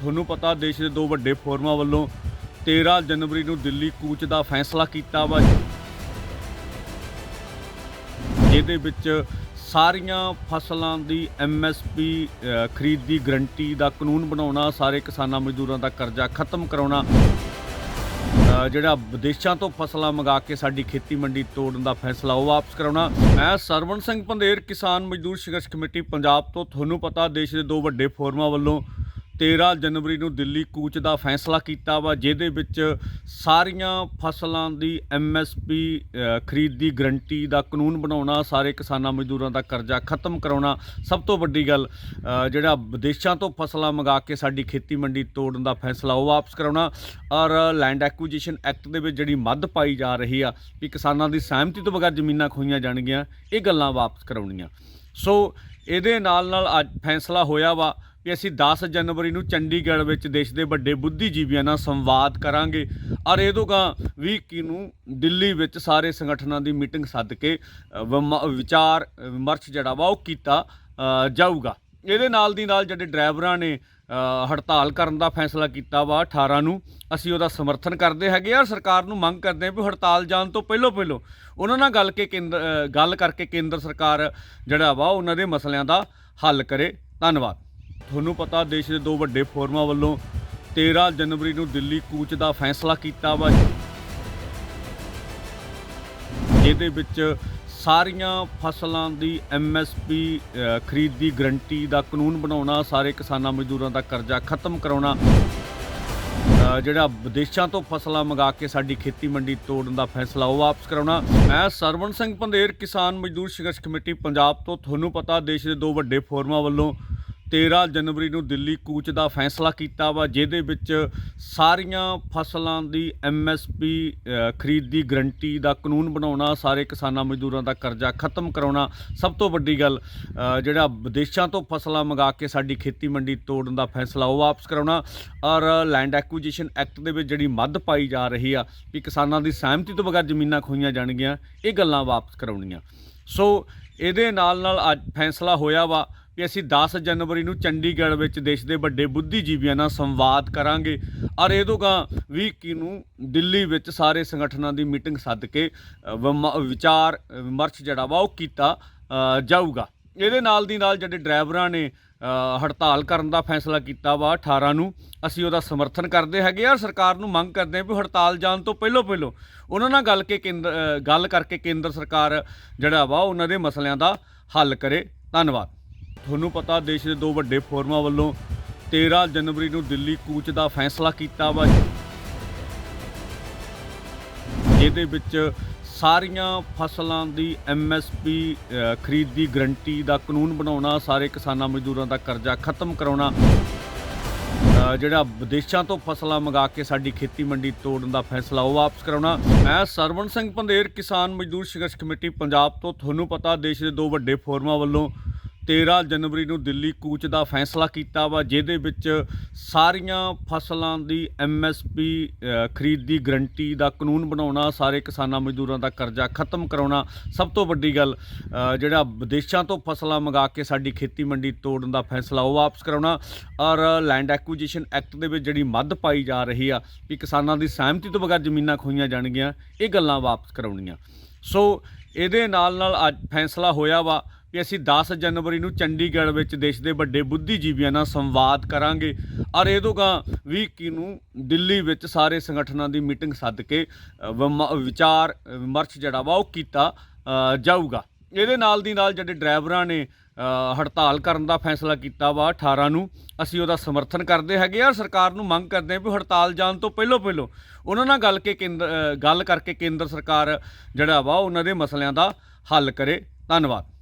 ਤੁਹਾਨੂੰ ਪਤਾ ਦੇਸ਼ ਦੇ ਦੋ ਵੱਡੇ ਫੋਰਮਾਂ ਵੱਲੋਂ 13 ਜਨਵਰੀ ਨੂੰ ਦਿੱਲੀ ਕੂਚ ਦਾ ਫੈਸਲਾ ਕੀਤਾ ਵਾ। ਜਿਹਦੇ ਵਿੱਚ ਸਾਰੀਆਂ ਫਸਲਾਂ ਦੀ ਐਮਐਸਪੀ ਖਰੀਦ ਦੀ ਗਰੰਟੀ ਦਾ ਕਾਨੂੰਨ ਬਣਾਉਣਾ, ਸਾਰੇ ਕਿਸਾਨਾਂ ਮਜ਼ਦੂਰਾਂ ਦਾ ਕਰਜ਼ਾ ਖਤਮ ਕਰਾਉਣਾ ਜਿਹੜਾ ਵਿਦੇਸ਼ਾਂ ਤੋਂ ਫਸਲਾਂ ਮੰਗਾ ਕੇ ਸਾਡੀ ਖੇਤੀ ਮੰਡੀ ਤੋੜਨ ਦਾ ਫੈਸਲਾ ਉਹ ਵਾਪਸ ਕਰਾਉਣਾ। ਮੈਂ ਸਰਵਣ ਸਿੰਘ ਪੰਧੇਰ, ਕਿਸਾਨ ਮਜ਼ਦੂਰ ਸੰਘਰਸ਼ ਕਮੇਟੀ, ਪੰਜਾਬ ਤੋਂ। ਤੁਹਾਨੂੰ ਪਤਾ ਦੇਸ਼ ਦੇ ਦੋ ਵੱਡੇ ਫੋਰਮਾਂ ਵੱਲੋਂ 13 ਜਨਵਰੀ ਨੂੰ ਦਿੱਲੀ ਕੂਚ ਦਾ ਫੈਸਲਾ ਕੀਤਾ ਵਾ, ਜਿਹਦੇ ਵਿੱਚ ਸਾਰੀਆਂ ਫਸਲਾਂ ਦੀ ਐਮਐਸਪੀ ਖਰੀਦ ਦੀ ਗਰੰਟੀ ਦਾ ਕਾਨੂੰਨ ਬਣਾਉਣਾ, ਸਾਰੇ ਕਿਸਾਨਾਂ ਮਜ਼ਦੂਰਾਂ ਦਾ ਕਰਜ਼ਾ ਖਤਮ ਕਰਾਉਣਾ, ਸਭ ਤੋਂ ਵੱਡੀ ਗੱਲ ਜਿਹੜਾ ਵਿਦੇਸ਼ਾਂ ਤੋਂ ਫਸਲਾਂ ਮੰਗਾ ਕੇ ਸਾਡੀ ਖੇਤੀ ਮੰਡੀ ਤੋੜਨ ਦਾ ਫੈਸਲਾ, ਉਹ ਵਾਪਸ ਕਰਾਉਣਾ। ਔਰ ਲੈਂਡ ਐਕੁਜੀਸ਼ਨ ਐਕਟ ਦੇ ਵਿੱਚ ਜਿਹੜੀ ਮੱਦ ਪਾਈ ਜਾ ਰਹੀ ਆ, ਵੀ ਕਿਸਾਨਾਂ ਦੀ ਸਹਿਮਤੀ ਤੋਂ ਬਗੈਰ ਜ਼ਮੀਨਾਂ ਖੋਈਆਂ ਜਾਣਗੀਆਂ, ਇਹ ਗੱਲਾਂ ਵਾਪਸ ਕਰਾਉਣੀਆਂ। ਸੋ, ਇਹਦੇ ਨਾਲ ਨਾਲ ਅੱਜ ਫੈਸਲਾ ਹੋਇਆ ਵਾ ਵੀ ਅਸੀਂ 10 ਜਨਵਰੀ ਨੂੰ ਚੰਡੀਗੜ੍ਹ ਵਿੱਚ ਦੇਸ਼ ਦੇ ਵੱਡੇ ਬੁੱਧੀਜੀਵੀਆਂ ਨਾਲ ਸੰਵਾਦ ਕਰਾਂਗੇ। ਔਰ ਇਹਦੋਂ ਗਾ 20 ਇੱਕੀ ਨੂੰ ਦਿੱਲੀ ਵਿੱਚ ਸਾਰੇ ਸੰਗਠਨਾਂ ਦੀ ਮੀਟਿੰਗ ਸੱਦ ਕੇ ਵਿਮ- ਵਿਚਾਰ, ਵਿਮਰਸ਼ ਜਿਹੜਾ ਵਾ ਉਹ ਕੀਤਾ ਜਾਊਗਾ। ਇਹਦੇ ਨਾਲ ਦੀ ਨਾਲ ਜਿਹੜੇ ਡਰਾਈਵਰਾਂ ਨੇ ਹੜਤਾਲ ਕਰਨ ਦਾ ਫੈਸਲਾ ਕੀਤਾ ਵਾ 18 ਨੂੰ, ਅਸੀਂ ਉਹਦਾ ਸਮਰਥਨ ਕਰਦੇ ਹੈਗੇ ਆ ਸਰਕਾਰ ਨੂੰ ਮੰਗ ਕਰਦੇ ਆ ਵੀ ਹੜਤਾਲ ਜਾਣ ਤੋਂ ਪਹਿਲਾਂ ਪਹਿਲਾਂ ਉਹਨਾਂ ਨਾਲ ਗੱਲ ਕੇ ਕੇਂਦਰ ਗੱਲ ਕਰਕੇ ਕੇਂਦਰ ਸਰਕਾਰ ਜਿਹੜਾ ਵਾ ਉਹਨਾਂ ਦੇ ਮਸਲਿਆਂ ਦਾ ਹੱਲ ਕਰੇ। ਧੰਨਵਾਦ। ਤੁਹਾਨੂੰ ਪਤਾ ਦੇਸ਼ ਦੇ ਦੋ ਵੱਡੇ ਫੋਰਮਾਂ ਵੱਲੋਂ 13 ਜਨਵਰੀ ਨੂੰ ਦਿੱਲੀ ਕੂਚ ਦਾ ਫੈਸਲਾ ਕੀਤਾ ਵਾ। ਜਿਹਦੇ ਵਿੱਚ ਸਾਰੀਆਂ ਫਸਲਾਂ ਦੀ ਐਮਐਸਪੀ ਖਰੀਦ ਦੀ ਗਰੰਟੀ ਦਾ ਕਾਨੂੰਨ ਬਣਾਉਣਾ, ਸਾਰੇ ਕਿਸਾਨਾਂ ਮਜ਼ਦੂਰਾਂ ਦਾ ਕਰਜ਼ਾ ਖਤਮ ਕਰਾਉਣਾ ਜਿਹੜਾ ਵਿਦੇਸ਼ਾਂ ਤੋਂ ਫਸਲਾਂ ਮੰਗਾ ਕੇ ਸਾਡੀ ਖੇਤੀ ਮੰਡੀ ਤੋੜਨ ਦਾ ਫੈਸਲਾ ਉਹ ਵਾਪਸ ਕਰਾਉਣਾ। ਮੈਂ ਸਰਵਣ ਸਿੰਘ ਪੰਧੇਰ, ਕਿਸਾਨ ਮਜ਼ਦੂਰ ਸੰਘਰਸ਼ ਕਮੇਟੀ, ਪੰਜਾਬ ਤੋਂ। ਤੁਹਾਨੂੰ ਪਤਾ ਦੇਸ਼ ਦੇ ਦੋ ਵੱਡੇ ਫੋਰਮਾਂ ਵੱਲੋਂ 13 ਜਨਵਰੀ ਨੂੰ ਦਿੱਲੀ ਕੂਚ ਦਾ ਫੈਸਲਾ ਕੀਤਾ ਵਾ, ਜਿਹਦੇ ਵਿੱਚ ਸਾਰੀਆਂ ਫਸਲਾਂ ਦੀ ਐਮਐਸਪੀ ਖਰੀਦ ਦੀ ਗਰੰਟੀ ਦਾ ਕਾਨੂੰਨ ਬਣਾਉਣਾ, ਸਾਰੇ ਕਿਸਾਨਾਂ ਮਜ਼ਦੂਰਾਂ ਦਾ ਕਰਜ਼ਾ ਖਤਮ ਕਰਾਉਣਾ, ਸਭ ਤੋਂ ਵੱਡੀ ਗੱਲ ਜਿਹੜਾ ਵਿਦੇਸ਼ਾਂ ਤੋਂ ਫਸਲਾਂ ਮੰਗਾ ਕੇ ਸਾਡੀ ਖੇਤੀ ਮੰਡੀ ਤੋੜਨ ਦਾ ਫੈਸਲਾ, ਉਹ ਵਾਪਸ ਕਰਾਉਣਾ, ਔਰ ਲੈਂਡ ਐਕੁਜੀਸ਼ਨ ਐਕਟ ਦੇ ਵਿੱਚ ਜਿਹੜੀ ਮੱਦ ਪਾਈ ਜਾ ਰਹੀ ਆ, ਵੀ ਕਿਸਾਨਾਂ ਦੀ ਸਹਿਮਤੀ ਤੋਂ ਬਗੈਰ ਜ਼ਮੀਨਾਂ ਖੋਈਆਂ ਜਾਣਗੀਆਂ, ਇਹ ਗੱਲਾਂ ਵਾਪਸ ਕਰਾਉਣੀਆਂ। ਸੋ, ਇਹਦੇ ਨਾਲ ਨਾਲ ਅੱਜ ਫੈਸਲਾ ਹੋਇਆ ਵਾ ਕਿ ਅਸੀਂ 10 ਜਨਵਰੀ ਨੂੰ ਚੰਡੀਗੜ੍ਹ ਵਿੱਚ ਦੇਸ਼ ਦੇ ਵੱਡੇ ਬੁੱਧੀਜੀਵੀਆਂ ਨਾਲ ਸੰਵਾਦ ਕਰਾਂਗੇ। ਔਰ ਇਹਦੋਂ ਗਾ 20 ਨੂੰ ਦਿੱਲੀ ਵਿੱਚ ਸਾਰੇ ਸੰਗਠਨਾਂ ਦੀ ਮੀਟਿੰਗ ਸੱਦ ਕੇ ਵਿਮ- ਵਿਚਾਰ ਵਿਮਰਸ਼ ਜਿਹੜਾ ਵਾ ਉਹ ਕੀਤਾ ਜਾਊਗਾ। ਇਹਦੇ ਨਾਲ ਦੀ ਨਾਲ ਜਿਹੜੇ ਡਰਾਈਵਰਾਂ ਨੇ ਹੜਤਾਲ ਕਰਨ ਦਾ ਫੈਸਲਾ ਕੀਤਾ ਵਾ 18 ਨੂੰ, ਅਸੀਂ ਉਹਦਾ ਸਮਰਥਨ ਕਰਦੇ ਹੈਗੇ ਆ ਸਰਕਾਰ ਨੂੰ ਮੰਗ ਕਰਦੇ ਆ ਵੀ ਹੜਤਾਲ ਜਾਣ ਤੋਂ ਪਹਿਲਾਂ ਪਹਿਲਾਂ ਉਹਨਾਂ ਨਾਲ ਗੱਲ ਕੇ ਕੇਂਦਰ ਗੱਲ ਕਰਕੇ ਕੇਂਦਰ ਸਰਕਾਰ ਜਿਹੜਾ ਵਾ ਉਹਨਾਂ ਦੇ ਮਸਲਿਆਂ ਦਾ ਹੱਲ ਕਰੇ। ਧੰਨਵਾਦ। ਤੁਹਾਨੂੰ ਪਤਾ ਦੇਸ਼ ਦੇ ਦੋ ਵੱਡੇ ਫੋਰਮਾਂ ਵੱਲੋਂ 13 ਜਨਵਰੀ ਨੂੰ ਦਿੱਲੀ ਕੂਚ ਦਾ ਫੈਸਲਾ ਕੀਤਾ ਵਾ। ਜਿਹਦੇ ਵਿੱਚ ਸਾਰੀਆਂ ਫਸਲਾਂ ਦੀ ਐਮਐਸਪੀ ਖਰੀਦ ਦੀ ਗਰੰਟੀ ਦਾ ਕਾਨੂੰਨ ਬਣਾਉਣਾ, ਸਾਰੇ ਕਿਸਾਨਾਂ ਮਜ਼ਦੂਰਾਂ ਦਾ ਕਰਜ਼ਾ ਖਤਮ ਕਰਾਉਣਾ ਜਿਹੜਾ ਵਿਦੇਸ਼ਾਂ ਤੋਂ ਫਸਲਾਂ ਮੰਗਾ ਕੇ ਸਾਡੀ ਖੇਤੀ ਮੰਡੀ ਤੋੜਨ ਦਾ ਫੈਸਲਾ ਉਹ ਵਾਪਸ ਕਰਾਉਣਾ। ਮੈਂ ਸਰਵਣ ਸਿੰਘ ਪੰਧੇਰ, ਕਿਸਾਨ ਮਜ਼ਦੂਰ ਸੰਘਰਸ਼ ਕਮੇਟੀ, ਪੰਜਾਬ ਤੋਂ। ਤੁਹਾਨੂੰ ਪਤਾ ਦੇਸ਼ ਦੇ ਦੋ ਵੱਡੇ ਫੋਰਮਾਂ ਵੱਲੋਂ 13 ਜਨਵਰੀ ਨੂੰ ਦਿੱਲੀ ਕੂਚ ਦਾ ਫੈਸਲਾ ਕੀਤਾ ਵਾ, ਜਿਹਦੇ ਵਿੱਚ ਸਾਰੀਆਂ ਫਸਲਾਂ ਦੀ ਐਮਐਸਪੀ ਖਰੀਦ ਦੀ ਗਰੰਟੀ ਦਾ ਕਾਨੂੰਨ ਬਣਾਉਣਾ, ਸਾਰੇ ਕਿਸਾਨਾਂ ਮਜ਼ਦੂਰਾਂ ਦਾ ਕਰਜ਼ਾ ਖਤਮ ਕਰਾਉਣਾ, ਸਭ ਤੋਂ ਵੱਡੀ ਗੱਲ ਜਿਹੜਾ ਵਿਦੇਸ਼ਾਂ ਤੋਂ ਫਸਲਾਂ ਮੰਗਾ ਕੇ ਸਾਡੀ ਖੇਤੀ ਮੰਡੀ ਤੋੜਨ ਦਾ ਫੈਸਲਾ, ਉਹ ਵਾਪਸ ਕਰਾਉਣਾ ਔਰ ਲੈਂਡ ਐਕੁਜੀਸ਼ਨ ਐਕਟ ਦੇ ਵਿੱਚ ਜਿਹੜੀ ਮੱਧ ਪਾਈ ਜਾ ਰਹੀ ਆ ਵੀ ਕਿਸਾਨਾਂ ਦੀ ਸਹਿਮਤੀ ਤੋਂ ਬਗੈਰ ਜ਼ਮੀਨਾਂ ਖੋਈਆਂ ਜਾਣਗੀਆਂ, ਇਹ ਗੱਲਾਂ ਵਾਪਸ ਕਰਾਉਣੀਆਂ। ਸੋ ਇਹਦੇ ਨਾਲ ਨਾਲ ਅੱਜ ਫੈਸਲਾ ਹੋਇਆ ਵਾ ਕਿ ਅਸੀਂ 10 ਜਨਵਰੀ ਨੂੰ ਚੰਡੀਗੜ੍ਹ ਵਿੱਚ ਦੇਸ਼ ਦੇ ਵੱਡੇ ਬੁੱਧੀਜੀਵੀਆਂ ਨਾਲ ਸੰਵਾਦ ਕਰਾਂਗੇ। ਔਰ ਇਹਦੋਂ ਗਾ 20 ਇੱਕੀ ਨੂੰ ਦਿੱਲੀ ਵਿੱਚ ਸਾਰੇ ਸੰਗਠਨਾਂ ਦੀ ਮੀਟਿੰਗ ਸੱਦ ਕੇ ਵਿਮ- ਵਿਚਾਰ ਵਿਮਰਸ਼ ਜਿਹੜਾ ਵਾ ਉਹ ਕੀਤਾ ਜਾਊਗਾ। ਇਹਦੇ ਨਾਲ ਦੀ ਨਾਲ ਜਿਹੜੇ ਡਰਾਈਵਰਾਂ ਨੇ ਹੜਤਾਲ ਕਰਨ ਦਾ ਫੈਸਲਾ ਕੀਤਾ ਵਾ 18 ਨੂੰ, ਅਸੀਂ ਉਹਦਾ ਸਮਰਥਨ ਕਰਦੇ ਹੈਗੇ ਆ ਸਰਕਾਰ ਨੂੰ ਮੰਗ ਕਰਦੇ ਆ ਵੀ ਹੜਤਾਲ ਜਾਣ ਤੋਂ ਪਹਿਲਾਂ ਪਹਿਲਾਂ ਉਹਨਾਂ ਨਾਲ ਗੱਲ ਕੇ ਕੇਂਦਰ ਗੱਲ ਕਰਕੇ ਕੇਂਦਰ ਸਰਕਾਰ ਜਿਹੜਾ ਵਾ ਉਹਨਾਂ ਦੇ ਮਸਲਿਆਂ ਦਾ ਹੱਲ ਕਰੇ। ਧੰਨਵਾਦ।